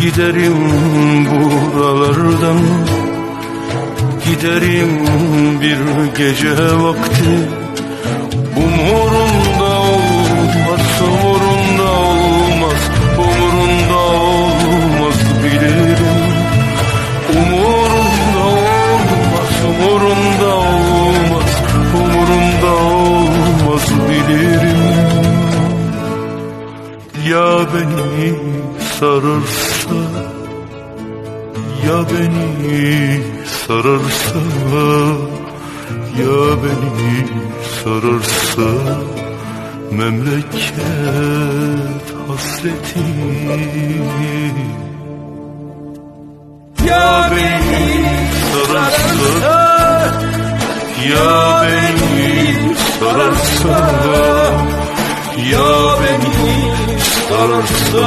giderim buralardan. Giderim bir gece vakti. Umurunda olmaz, umurunda olmaz Umurunda olmaz bilirim. Umurunda olmaz, umurunda olmaz Umurunda olmaz bilirim. Ya beni sararsa Ya beni sararsa Ya beni sararsa Memleket hasreti. Ya beni sararsa Ya beni sararsa Ya beni sararsa